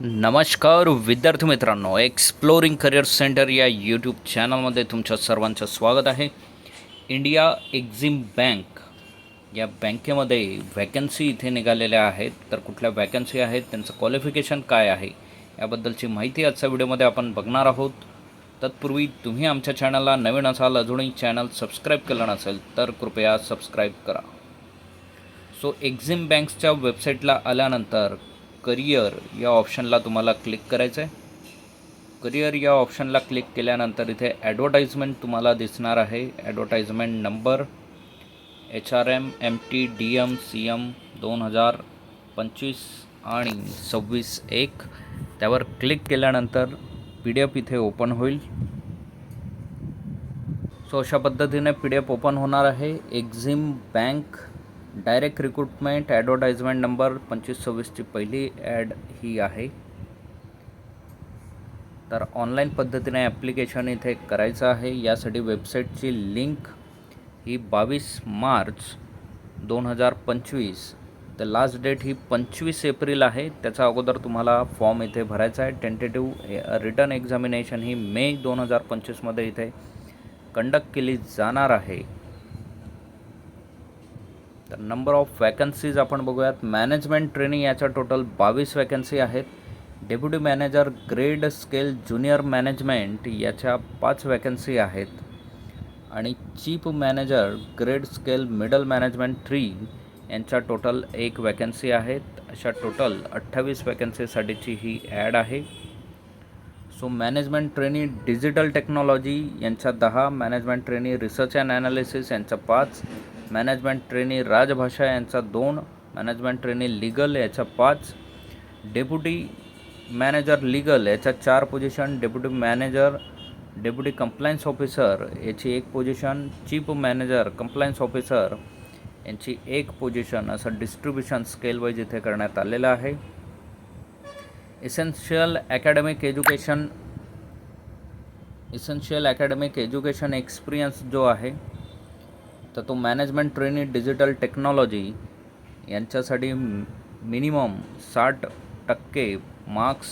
नमस्कार विद्यार्थी मित्रांनो एक्सप्लोरिंग करिअर सेंटर या यूट्यूब चॅनलमध्ये तुमच्या सर्वांचं स्वागत आहे. इंडिया एक्झिम बँक या बँकेमध्ये व्हॅकन्सी इथे निघालेल्या आहेत. तर कुठल्या वॅकन्सी आहेत त्यांचं क्वालिफिकेशन काय आहे याबद्दलची माहिती आजच्या व्हिडिओमध्ये आपण बघणार आहोत. तत्पूर्वी तुम्ही आमच्या चॅनलला नवीन असाल अजूनही चॅनल सबस्क्राईब केलं नसेल तर कृपया सबस्क्राईब करा. सो एक्झिम बँक्सच्या वेबसाईटला आल्यानंतर करिअर या ऑप्शनला तुम्हाला क्लिक करायचं आहे. करिअर या ऑप्शनला क्लिक केल्यानंतर इथे ॲडव्हर्टाईजमेंट तुम्हाला दिसणार आहे. Advertisement number H R M M T D M C M दोन हजार पंचवीस आणि सव्वीस एक. त्यावर क्लिक केल्यानंतर पी डी एफ इथे ओपन होईल. सो अशा पद्धतीने पी डी एफ ओपन होणार आहे. Exim bank direct recruitment advertisement number पंचवीस सव्वीसची पहिली ॲड ही आहे. तर ऑनलाईन पद्धतीने ॲप्लिकेशन इथे करायचं आहे. यासाठी वेबसाईटची लिंक ही बावीस मार्च दोन हजार पंचवीस. तर लास्ट डेट ही पंचवीस एप्रिल आहे. त्याच्या अगोदर तुम्हाला फॉर्म इथे भरायचा आहे. टेंटेटिव्ह रिटर्न एक्झामिनेशन ही मे दोन हजार पंचवीसमध्ये इथे कंडक्ट केली जाणार आहे. तर नंबर ऑफ वॅकन्सीज आपण बघूयात. मॅनेजमेंट ट्रेनिंग याच्या टोटल बावीस वॅकन्सी आहेत. Deputy manager grade scale junior management याच्या पाच वॅकन्सी आहेत. आणि chief manager grade scale middle management three यांच्या टोटल एक वॅकन्सी आहेत. अशा टोटल अठ्ठावीस वॅकन्सीसाठीची ही ॲड आहे. So management trainee digital technology यांच्या दहा management trainee research and analysis यांच्या पाच मॅनेजमेंट ट्रेनी राजभाषा यांचा दोन मॅनेजमेंट ट्रेनी लिगल याच्या पाच डेप्युटी मॅनेजर लिगल याच्या चार position deputy manager deputy compliance officer याची एक position chief manager compliance officer यांची एक पोझिशन असं डिस्ट्रीब्युशन स्केल वाईज इथे करण्यात आलेलं आहे. Essential academic education essential academic education experience जो आहे तर तो मॅनेजमेंट ट्रेनी डिजिटल टेक्नॉलॉजी यांच्यासाठी मिनिमम साठ टक्के marks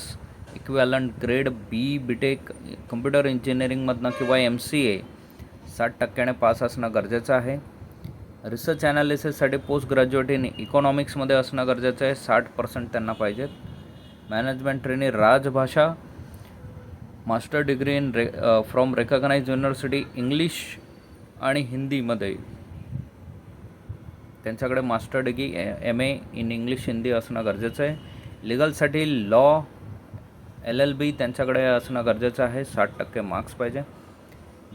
equivalent grade B B tech computer इंजिनिअरिंगमधनं किंवा एम सी ए साठ टक्क्याने पास असणं गरजेचं आहे. रिसर्च ॲनालिसिससाठी पोस्ट ग्रॅज्युएट इन इकॉनॉमिक्समध्ये असणं गरजेचं आहे. साठ पर्सेंट त्यांना पाहिजेत. मॅनेजमेंट ट्रेनी राजभाषा मास्टर डिग्री इन रे फ्रॉम रेकग्नाइज युनिव्हर्सिटी इंग्लिश आणि हिंदीमध्ये. त्यांच्याकडे master degree M A in English Hindi असणं गरजेचं आहे. लिगलसाठी लॉ एल एल बी त्यांच्याकडे असणं गरजेचं आहे. साठ टक्के मार्क्स पाहिजे.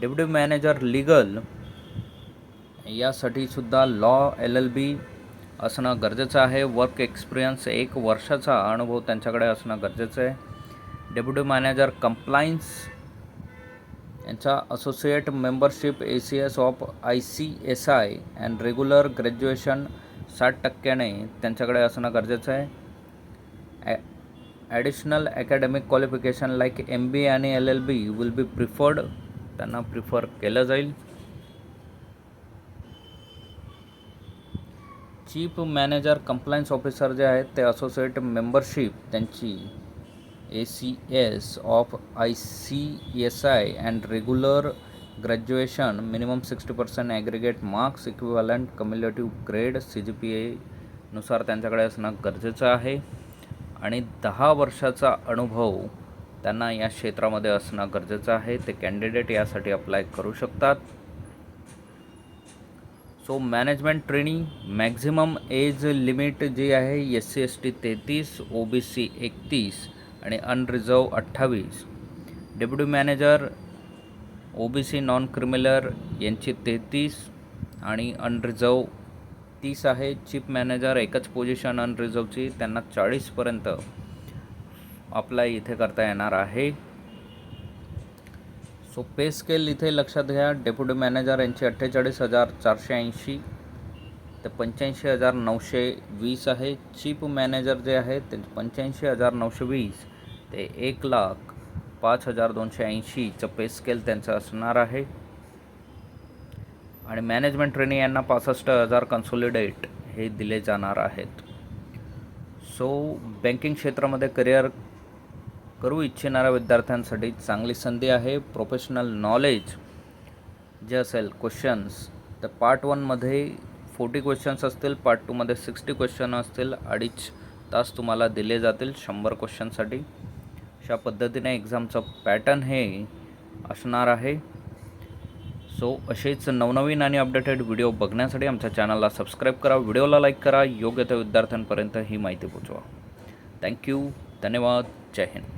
डेप्युटी मॅनेजर लिगल यासाठी सुद्धा लॉ एल एल बी असणं गरजेचं आहे. वर्क एक्सपिरियन्स एक वर्षाचा अनुभव त्यांच्याकडे असणं गरजेचं आहे. डेप्युटी मॅनेजर कंप्लायन्स यांचा associate membership A C S of I C S I and regular graduation साठ टक्क्याने त्यांच्याकडे असणं गरजेचं आहे. ॲ additional academic qualification like M B आणि L L B will be preferred त्यांना प्रिफर केलं जाईल. चीफ मॅनेजर कंप्लायन्स ऑफिसर जे आहेत ते असोसिएट मेंबरशिप त्यांची A C S of I C S I and regular graduation minimum sixty percent aggregate marks equivalent cumulative grade C G P एनुसार त्यांच्याकडे असणं गरजेचं आहे. आणि दहा वर्षाचा अनुभव त्यांना या क्षेत्रामध्ये असणं गरजेचं आहे. ते कॅन्डिडेट यासाठी अप्लाय करू शकतात. So management training maximum age limit जी आहे एस सी एस टी तेहतीस ओ बी सी एकतीस. आणि अनरिझर्व अठ्ठावीस. Deputy manager O B C non creamy layer यांची तेहतीस आणि अनरिझर्व तीस आहे. चीफ मॅनेजर एकच पोझिशन अनरिझर्वची त्यांना चाळीसपर्यंत अप्लाय इथे करता येणार आहे. सो पे स्केल इथे लक्षात घ्या. डेप्युटी मॅनेजर यांची अठ्ठेचाळीस हजार चारशे ऐंशी ते पंच्याऐंशी हजार नऊशे वीस आहे. चीफ मॅनेजर जे आहेत ते पंच्याऐंशी हजार नऊशे वीस. ते एक लाख पाच हजार दोनशे ऐंशीचं पे स्केल त्यांचं असणार आहे. आणि मॅनेजमेंट ट्रेनिंग यांना पासष्ट हजार कन्सोलिडेट हे दिले जाणार आहेत. सो बँकिंग क्षेत्रामध्ये करिअर करू इच्छिणाऱ्या विद्यार्थ्यांसाठी चांगली संधी आहे. प्रोफेशनल नॉलेज जे असेल क्वेश्चन्स तर पार्ट वनमध्ये फोर्टी क्वेश्चन्स असतील पार्ट टूमध्ये सिक्स्टी क्वेश्चन असतील अडीच तास तुम्हाला दिले जातील शंभर क्वेश्चनसाठी अशा पद्धतीने एक्झामचं पॅटर्न हे असणार आहे. सो असेच नवनवीन आणि अपडेटेड व्हिडिओ बघण्यासाठी आमच्या चॅनलला सबस्क्राईब करा व्हिडिओला लाईक करा योग्य त्या विद्यार्थ्यांपर्यंत ही माहिती पोचवा थँक्यू धन्यवाद. जय हिंद.